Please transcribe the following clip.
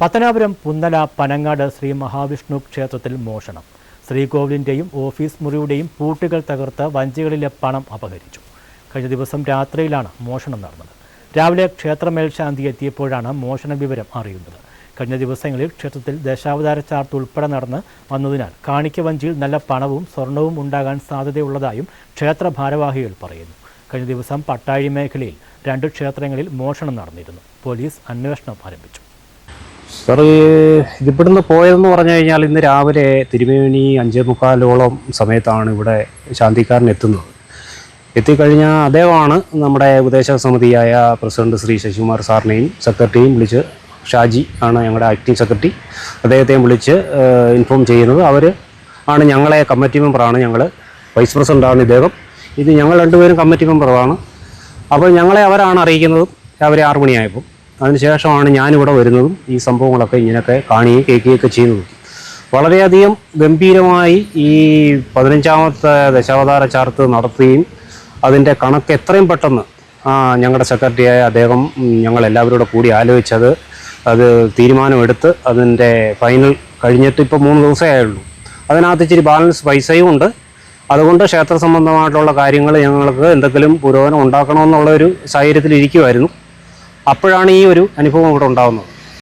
പത്തനാപുരം പുന്നല പനങ്ങാട് ശ്രീ മഹാവിഷ്ണു ക്ഷേത്രത്തിൽ മോഷണം. ശ്രീകോവിലിന്റെയും ഓഫീസ് മുറിയുടെയും പൂട്ടുകൾ തകർത്ത് വഞ്ചികളിലെ പണം അപഹരിച്ചു. കഴിഞ്ഞ ദിവസം രാത്രിയിലാണ് മോഷണം നടന്നത്. രാവിലെ ക്ഷേത്രമേൽശാന്തി എത്തിയപ്പോഴാണ് മോഷണ വിവരം അറിയുന്നത്. കഴിഞ്ഞ ദിവസങ്ങളിൽ ക്ഷേത്രത്തിൽ ദശാവതാര ചാർത്ത് ഉൾപ്പെടെ നടന്ന് വന്നതിനാൽ കാണിക്ക വഞ്ചിയിൽ നല്ല പണവും സ്വർണവും ഉണ്ടാകാൻ സാധ്യതയുള്ളതായും ക്ഷേത്ര ഭാരവാഹികൾ പറയുന്നു. കഴിഞ്ഞ ദിവസം പട്ടാഴി മേഖലയിൽ രണ്ട് ക്ഷേത്രങ്ങളിൽ മോഷണം നടന്നിരുന്നു. പോലീസ് അന്വേഷണം ആരംഭിച്ചു. സാർ ഇതിവിടുന്ന് പോയതെന്ന് പറഞ്ഞു കഴിഞ്ഞാൽ ഇന്ന് രാവിലെ തിരുമേനി അഞ്ചേ മുക്കാലോളം സമയത്താണ് ഇവിടെ ശാന്തിക്കാരൻ എത്തുന്നത്. എത്തിക്കഴിഞ്ഞാൽ അദ്ദേഹമാണ് നമ്മുടെ ഉപദേശക സമിതിയായ പ്രസിഡന്റ് ശ്രീ ശശികുമാർ സാറിനെയും സെക്രട്ടറിയും വിളിച്ച് ഷാജി ആണ് ഞങ്ങളുടെ ആക്ടിംഗ് സെക്രട്ടറി. അദ്ദേഹത്തെയും വിളിച്ച് ഇൻഫോം ചെയ്യുന്നത് അവർ ആണ്. ഞങ്ങളെ കമ്മിറ്റി മെമ്പറാണ് ഞങ്ങൾ വൈസ് പ്രസിഡന്റാണ് ഇദ്ദേഹം. ഇത് ഞങ്ങൾ രണ്ടുപേരും കമ്മിറ്റി മെമ്പറാണ് അപ്പോൾ ഞങ്ങളെ അവരാണ് അറിയിക്കുന്നത്. രാവിലെ ആറ് മണിയായപ്പോൾ. അതിനുശേഷമാണ് ഞാനിവിടെ വരുന്നതും ഈ സംഭവങ്ങളൊക്കെ ഇങ്ങനെയൊക്കെ കാണുകയും കേൾക്കുകയൊക്കെ ചെയ്യുന്നതും. വളരെയധികം ഗംഭീരമായി ഈ പതിനഞ്ചാമത്തെ ദശാവതാര ചാർത്ത് നടത്തുകയും അതിന്റെ കണക്ക് എത്രയും പെട്ടെന്ന് ഞങ്ങളുടെ സെക്രട്ടറിയായ അദ്ദേഹം ഞങ്ങളെല്ലാവരോടും ഞങ്ങളെല്ലാവരും കൂടി ആലോചിച്ചത് അത് തീരുമാനമെടുത്ത് അതിന്റെ ഫൈനൽ കഴിഞ്ഞിട്ട് ഇപ്പോൾ മൂന്ന് ദിവസമേ ആയുള്ളൂ. അതിനകത്ത് ഇച്ചിരി ബാലൻസ് പൈസയും ഉണ്ട്. അതുകൊണ്ട് ക്ഷേത്ര സംബന്ധമായിട്ടുള്ള കാര്യങ്ങൾ ഞങ്ങൾക്ക് എന്തെങ്കിലും പുരോഗമനം ഉണ്ടാക്കണമെന്നുള്ള ഒരു സാഹചര്യത്തിൽ ഇരിക്കുമായിരുന്നു അപ്പോഴാണ് ഈ ഒരു അനുഭവം ഇവിടെ ഉണ്ടാകുന്നത്